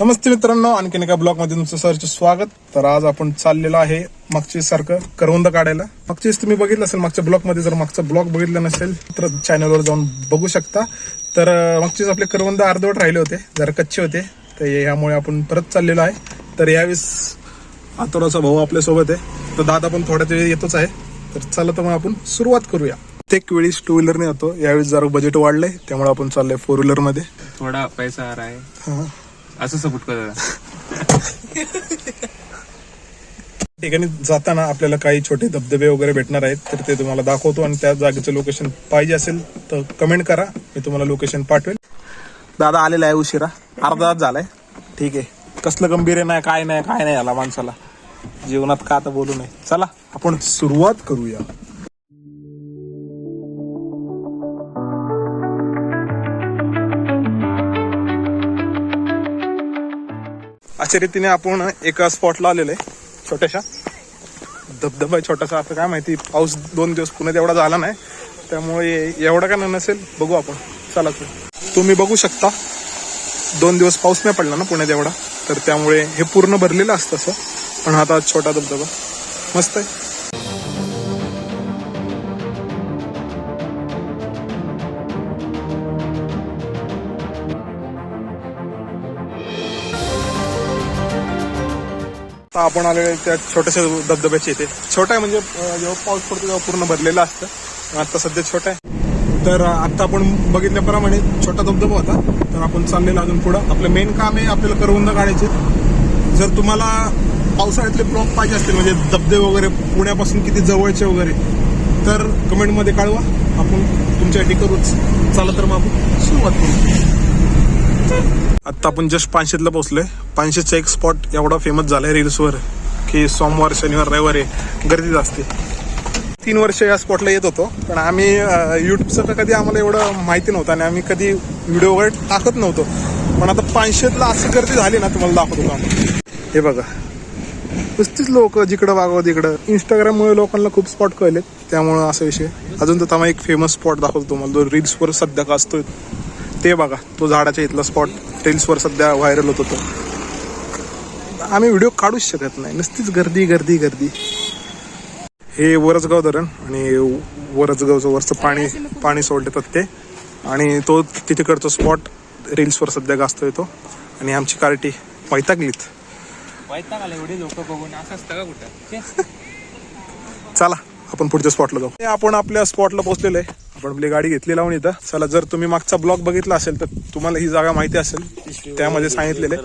नमस्ते मित्रांनो आणखीन एका ब्लॉगमध्ये तुमचं सरचे स्वागत. तर आज आपण चाललेलो आहे मागची सारखं करवंद काढायला. मागचीच तुम्ही बघितलं असेल मागच्या ब्लॉगमध्ये जर मागचा ब्लॉग बघितला नसेल तर चॅनलवर जाऊन बघू शकता. तर मागचीच आपले करवंद अर्धवट राहिले होते जरा कच्चे होते. तर यामुळे आपण परत चाललेलो आहे. तर यावेळेस आतोराचा भाऊ आपल्यासोबत आहे. तर दादा पण थोड्या वेळ येतोच आहे. तर चला तर मग आपण सुरुवात करूया. प्रत्येक वेळी टू व्हीलरने येतो. यावेळेस जरा बजेट वाढलंय त्यामुळे आपण चाललोय फोर व्हीलरमध्ये. थोडा पैसा आ रहा है हा. असं सपोर्ट कर ठिकाणी जाताना आपल्याला काही छोटे धबधबे वगैरे भेटणार आहेत तर ते तुम्हाला दाखवतो आणि त्या जागेचं लोकेशन पाहिजे असेल तर कमेंट करा. मी तुम्हाला लोकेशन पाठवेल. दादा आलेला आहे उशिरा. अर्धा तास झालाय. ठीक आहे. कसलं गंभीर नाही काय नाही काय नाही आला माणसाला. जीवनात का आता बोलू नये. चला आपण सुरुवात करूया. अशा रीतीने आपण एका स्पॉटला आलेलो आहे छोट्याशा. धबधबा आहे छोटासा आता काय माहिती पाऊस दोन दिवस पुण्यात एवढा झाला नाही. त्यामुळे एवढा का नसेल बघू आपण. चला तर. तुम्ही बघू शकता दोन दिवस पाऊस नाही पडला ना पुण्यात एवढा. तर त्यामुळे हे पूर्ण भरलेलं असतं असं. पण आता छोटा धबधबा. मस्त आहे. आता आपण आलेलो त्या छोट्याशा धबधब्याच्या इथे. छोटा आहे म्हणजे जेव्हा पाऊस पडतो तेव्हा पूर्ण भरलेला असतं. आता सध्या छोटा आहे. तर आता आपण बघितल्याप्रमाणे छोटा धबधबा होता. तर आपण चाललेलो अजून पुढं. आपलं मेन काम आहे आपल्याला करवंद काढायचे. जर तुम्हाला पावसाळ्यातले ब्लॉक पाहिजे असतील म्हणजे धबधबे वगैरे पुण्यापासून किती जवळचे वगैरे तर कमेंटमध्ये कळवा. आपण तुमच्यासाठी करूच. चला तर मग आपण सुरुवात करू. आता आपण जस्ट पानशेतला पोहोचलोय. पानशेचा एक स्पॉट एवढा फेमस झालाय रील्सवर की सोमवार शनिवार रविवारी गर्दीच असते. तीन वर्ष या स्पॉटला येत होतो पण आम्ही युट्यूबचं तर कधी आम्हाला एवढं माहिती नव्हतं आणि आम्ही कधी व्हिडिओ वगैरे टाकत नव्हतो. पण आता पानशेतला अशी गर्दी झाली ना तुम्हाला दाखवतो आम्ही हे बघा. नुसतीच लोक जिकडं वागव तिकडं. इंस्टाग्राममुळे लोकांना खूप स्पॉट कळलेत. त्यामुळं असा विषय. अजून तर एक फेमस स्पॉट दाखवतो तुम्हाला. जो रील्सवर सध्या का असतोय. ते बघा तो झाडाच्या इथला स्पॉट रील्सवर सध्या व्हायरल होत होतो. आम्ही व्हिडिओ काढूच शकत नाही. नुसतीच गर्दी गर्दी गर्दी. हे वरसगाव धरण आणि वरसगावचं वरचं पाणी पाणी सोडतात ते. आणि तो तिकडचा स्पॉट रील्सवर सध्या गाजतोय तो. आणि आमची कार्टी वैतागलीत. कुठं? चला आपण पुढच्या स्पॉटला जाऊ. आपण आपल्या स्पॉटला पोहोचलेलो आहे. आपण आपली गाडी घेतली लावून इथं. चला जर तुम्ही मागचा ब्लॉग बघितला असेल तर तुम्हाला ही जागा माहिती असेल. त्यामध्ये सांगितलेले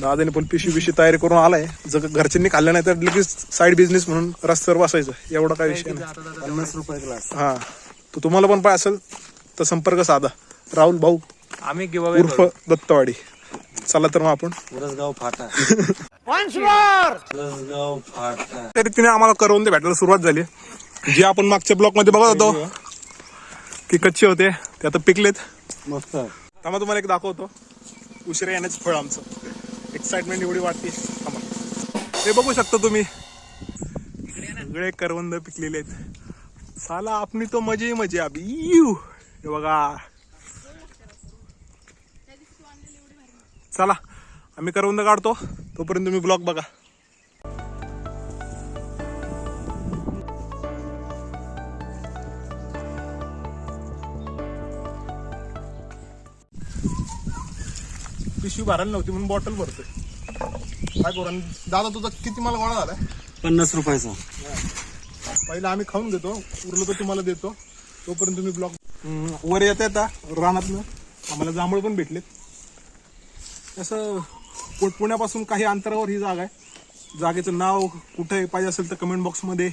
दादाने पण पिशवी पिशवी तयारी करून आलाय. जर घरच्यांनी खाल्लं नाही तर लगेच साईड बिझनेस म्हणून रस्त्यावर बसायचं. एवढा काय विषय नाही. पन्नास रुपये ग्लास हा. तर तुम्हाला पण पाय असेल तर संपर्क साधा. राहुल भाऊ आम्ही किंवा उर्फ दत्तवाडी. चला तर मग आपण. फाटा. त्या रीतीने आम्हाला करून ते भेटायला सुरुवात झाली. जे आपण मागच्या ब्लॉकमध्ये बघत होतो की कच्चे होते ते आता पिकलेत. मस्त त्यामुळे तुम्हाला एक दाखवतो. उशिरा येण्याचं फळ आमचं. एक्साइटमेंट एवढी वाटते थांबा. हे बघू शकता तुम्ही. सगळे करवंद पिकलेले आहेत. साला आपली तो मजे मजे. यू हे बघा. चला आम्ही करवंद काढतो. तोपर्यंत तुम्ही ब्लॉग बघा. पिशवी भरायला नव्हती म्हणून बॉटल भरतोय. काय करू? आणि दादा तुझा किती मला गोळा झालाय? पन्नास रुपयाचा. पहिला आम्ही खाऊन घेतो उरलं तर तुम्हाला देतो. तोपर्यंत तुम्ही ब्लॉग वर येता येता रानातनं आम्हाला जांभळ पण भेटलेत. असं पुण्यापासून काही अंतरावर ही जागा आहे. जागेचं नाव कुठे पाहिजे असेल तर कमेंट बॉक्समध्ये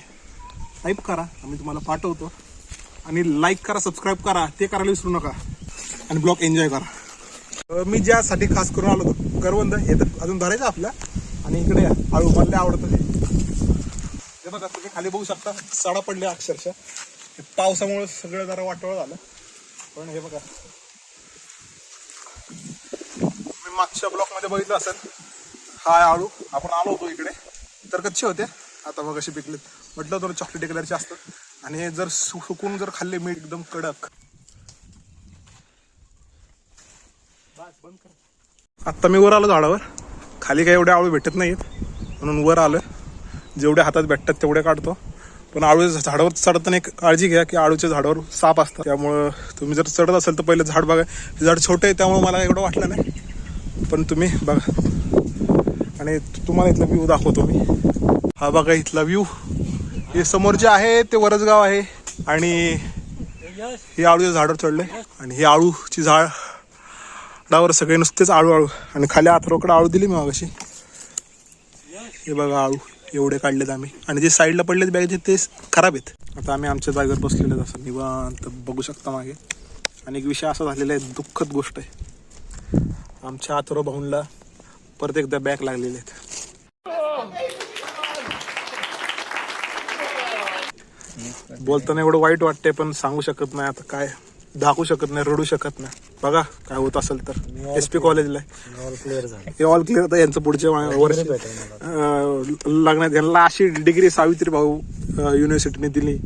टाईप करा. आम्ही तुम्हाला पाठवतो. आणि लाईक करा सबस्क्राईब करा. ते करायला विसरू नका. आणि ब्लॉग एन्जॉय करा. मी ज्यासाठी खास करून आलो होतो करवंद हे तर अजून धरायचं आपल्या आणि इकडे आळू मला आवडतं ते. हे बघा तुम्ही खाली बघू शकता सडा पडल्या अक्षरशः. पावसामुळे सगळं जरा वाटोळ झालं. पण हे बघा. मी मागच्या ब्लॉकमध्ये बघितलं असेल हा आळू आपण आलो होतो इकडे. तर कच्चे होते. आता बघ असे पिकलेत. म्हटलं तर चॉकलेटी कलरचे असतात. आणि हे जर सु- सुकून जर खाल्ले मीठ एकदम कडक. आत्ता मी वर आलो झाडावर. खाली काही एवढे आळू भेटत नाहीत. म्हणून वर आलो जेवढे हातात भेटतात तेवढे काढतो. पण आळू झाडावर चढताना एक काळजी घ्या की आळूच्या झाडावर साप असतात. त्यामुळं तुम्ही जर चढत असेल तर पहिलं झाड बघा. हे झाड छोटं आहे त्यामुळं मला एवढं वाटलं नाही. पण तुम्ही बघा. आणि तुम्हाला इथला व्ह्यू दाखवतो मी. हा बघा इथला व्ह्यू हे समोर जे आहे ते वरसगाव आहे. आणि हे आळूच्या झाडावर चढले आणि हे आळूची झाड झाडावर सगळे नुसतेच आळू आळू आणि खाली आथरोकडे आळू दिली मी मागाशी. हे बघा आळू एवढे काढलेत आम्ही. आणि जे साईडला पडलेत बॅगेचे ते खराब आहेत. आता आम्ही आमच्या जागेवर बसलेले असं निवांत बघू शकता मागे. आणि एक विषय असा झालेला आहे दुःखद गोष्ट आहे. आमच्या आथरो भाऊनला परत एकदा बॅग लागलेले आहेत. बोलताना एवढं वाईट वाटतंय पण सांगू शकत नाही आता काय. दाखवू शकत नाही रडू शकत नाही. बघा काय होत असेल तर. एस पी कॉलेजला आहे. ऑल क्लिअर झालं हे ऑल क्लिअर तर यांचं पुढच्या वर्ष अं, लागण्यात यांना अशी डिग्री सावित्री भाऊ युनिव्हर्सिटीने दिली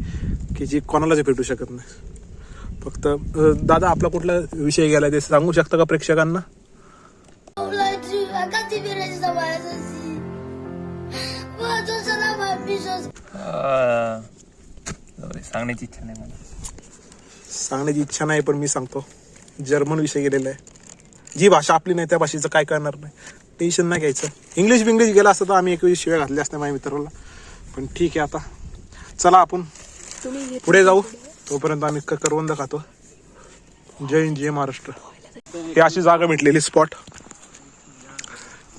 की जी कोणालाच भेटू शकत नाही. फक्त अं, दादा आपला कुठला विषय गेला ते सांगू शकता का प्रेक्षकांना. जाऊ दे, सांगण्याची इच्छा नाही मला. सांगण्याची इच्छा नाही पण मी सांगतो. जर्मन विषय गेलेला आहे. जी भाषा आपली नाही त्या भाषेचं काय करणार नाही. टेन्शन नाही घ्यायचं. इंग्लिश बिंग्लिश गेला असतं तर आम्ही एक शिव्या घातल्या असत्या माझ्या मित्राला. पण ठीक आहे आता. चला आपण पुढे जाऊ. तोपर्यंत आम्ही करवंद खातो. जय हिंद जय महाराष्ट्र. ही अशी जागा भेटलेली स्पॉट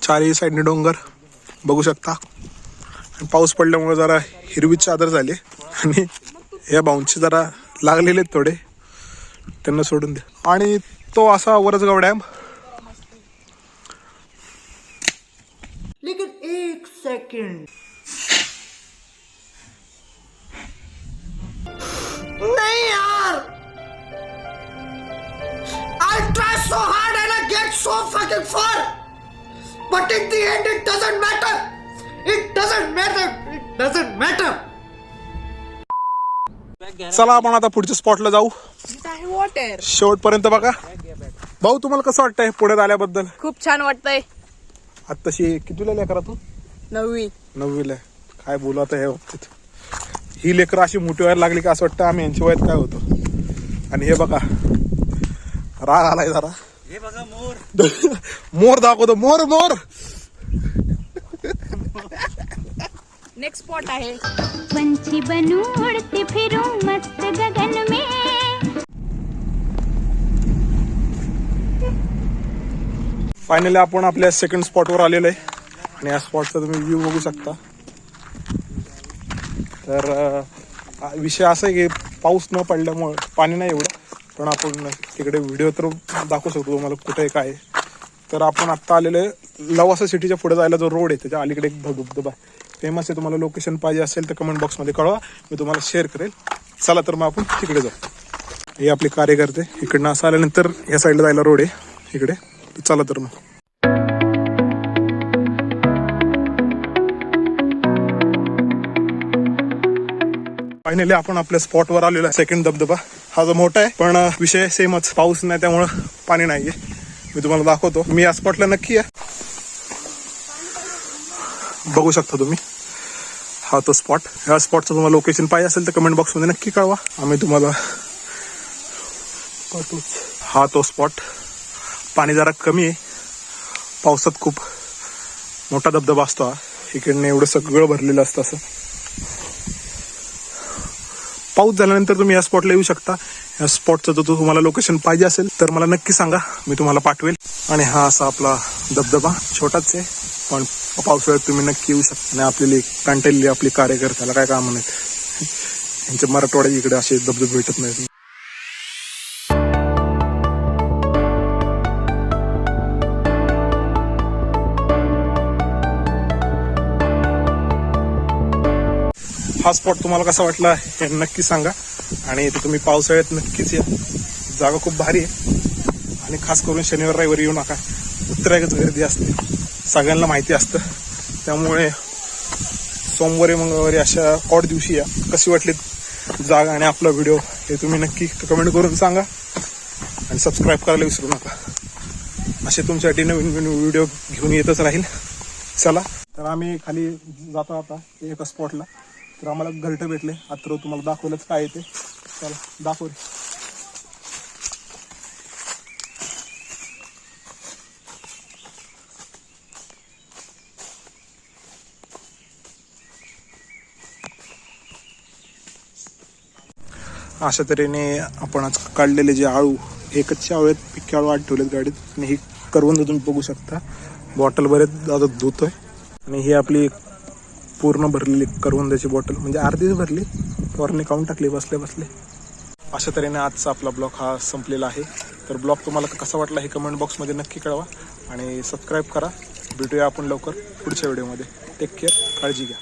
चारही साईडने डोंगर. बघू शकता. आणि पाऊस पडल्यामुळे जरा हिरवी चादर झाली. आणि या बाउंची जरा लागलेले आहेत थोडे. त्यांना सोडून द्या आणि तो असा वरजगाव डॅम. एक सेकंड. नहीं यार! So hard and I get so fucking far but in the end it doesn't matter चला आपण आता पुढच्या स्पॉटला जाऊ. आहे वॉटर शेवटपर्यंत बघा. भाऊ तुम्हाला कसं वाटतंय पुण्यात आल्याबद्दल खूप छान वाटतंय. आत्ताशी कितीला लेकरा तू? नववी. नववीला आहे. काय बोलू आता या बाबतीत? ही लेकरं अशी मोठी व्हायला लागली की असं वाटतं आम्ही यांच्या वयात काय होतो. आणि हे बघा. राग आलाय जरा. हे बघा मोर. मोर दाखवतो. मोर मोर! नेक्स्ट स्पॉट आहे. पंछी बनूं उड़ती फिरूं मस्त गगन में। फायनली आपण आपल्या सेकंड स्पॉटवर आलेलो आहे. आणि या स्पॉटचा तुम्ही व्ह्यू बघू शकता. तर विषय असा आहे की पाऊस न पडल्यामुळं पाणी नाही एवढं पण आपण तिकडे व्हिडिओ तर दाखवू शकतो तुम्हाला कुठे आहे, काय आहे. तर आपण आत्ता आलेलो आहे लवासा सिटीच्या पुढे जायला जो रोड आहे त्याच्या अलीकडे एक धबधबा आहे. फेमस आहे तुम्हाला लोकेशन पाहिजे असेल तर कमेंट बॉक्समध्ये कळवा मी तुम्हाला शेअर करेल. चला तर मग आपण तिकडे जाऊ. हे आपले कार्यकर्ते इकडनं असं आल्यानंतर या साईडला जायला रोड आहे इकडे. चला तर मग. फायनली आपण आपल्या स्पॉटवर आलेलो आहे. सेकंड धबधबा. हा जो मोठा आहे पण विषय सेमच पाऊस नाही त्यामुळं पाणी नाहीये. मी तुम्हाला दाखवतो. मी या स्पॉटला नक्की आहे बघू शकता तुम्ही. हा तो स्पॉट ह्या स्पॉटचं तुम्हाला लोकेशन पाहिजे असेल तर कमेंट बॉक्समध्ये नक्की कळवा. आम्ही तुम्हाला हा तो स्पॉट पाणी जरा कमी आहे. पावसात खूप मोठा धबधबा असतो हा. इकडनं एवढं सगळं भरलेलं असतं असं. पाऊस झाल्यानंतर तुम्ही या स्पॉटला येऊ शकता. या स्पॉटचं जर तुम्हाला लोकेशन पाहिजे असेल तर मला नक्की सांगा. मी तुम्हाला पाठवेल. आणि हा असा आपला धबधबा छोटाच आहे. पण पावसाळ्यात तुम्ही नक्की येऊ शकता. आणि आपल्याला कंटेलली आपली कार्यकर्त्याला काय काम नाहीत. यांच्या मराठवाड्या इकडे असे धबधबे भेटत नाहीत. हा स्पॉट तुम्हाला कसा वाटला हे नक्की सांगा. आणि इथे तुम्ही पावसाळ्यात नक्कीच या. जागा खूप भारी आहे. आणि खास करून शनिवार रविवारी येऊ नका. उत्तरायकच गर्दी असते. सगळ्यांना माहिती असतं. त्यामुळे सोमवारी मंगळवारी अशा ऑड दिवशी या. कशी वाटली जागा आणि आपला व्हिडिओ हे तुम्ही नक्की कमेंट करून सांगा. आणि सबस्क्राईब करायला विसरू नका. असे तुमच्यासाठी नवीन नवीन व्हिडिओ घेऊन येतच राहील. चला. तर आम्ही खाली जातो आता एका स्पॉटला तर आम्हाला घरटं भेटले. आता तुम्हाला दाखवलंच काय येते चला दाखव. रे. अशा तऱ्हेने आपण आज काढलेले जे आळू एकच आळू आहेत पिक्की आळू आठ ठेवलेत गाडीत. आणि ही करवंद तुम्ही बघू शकता. बॉटल बरेच आता धुतोय. आणि ही आपली पूर्ण भरलेली करवंदाची बॉटल म्हणजे अर्धीच भरली वरने काढून टाकली बसले बसले. अशा तऱ्हेने आजचा आपला ब्लॉग हा संपलेला आहे. तर ब्लॉग तुम्हाला कसा वाटला हे कमेंट बॉक्समध्ये नक्की कळवा आणि सबस्क्राईब करा. भेटूया आपण लवकर पुढच्या व्हिडिओमध्ये टेक केअर काळजी घ्या.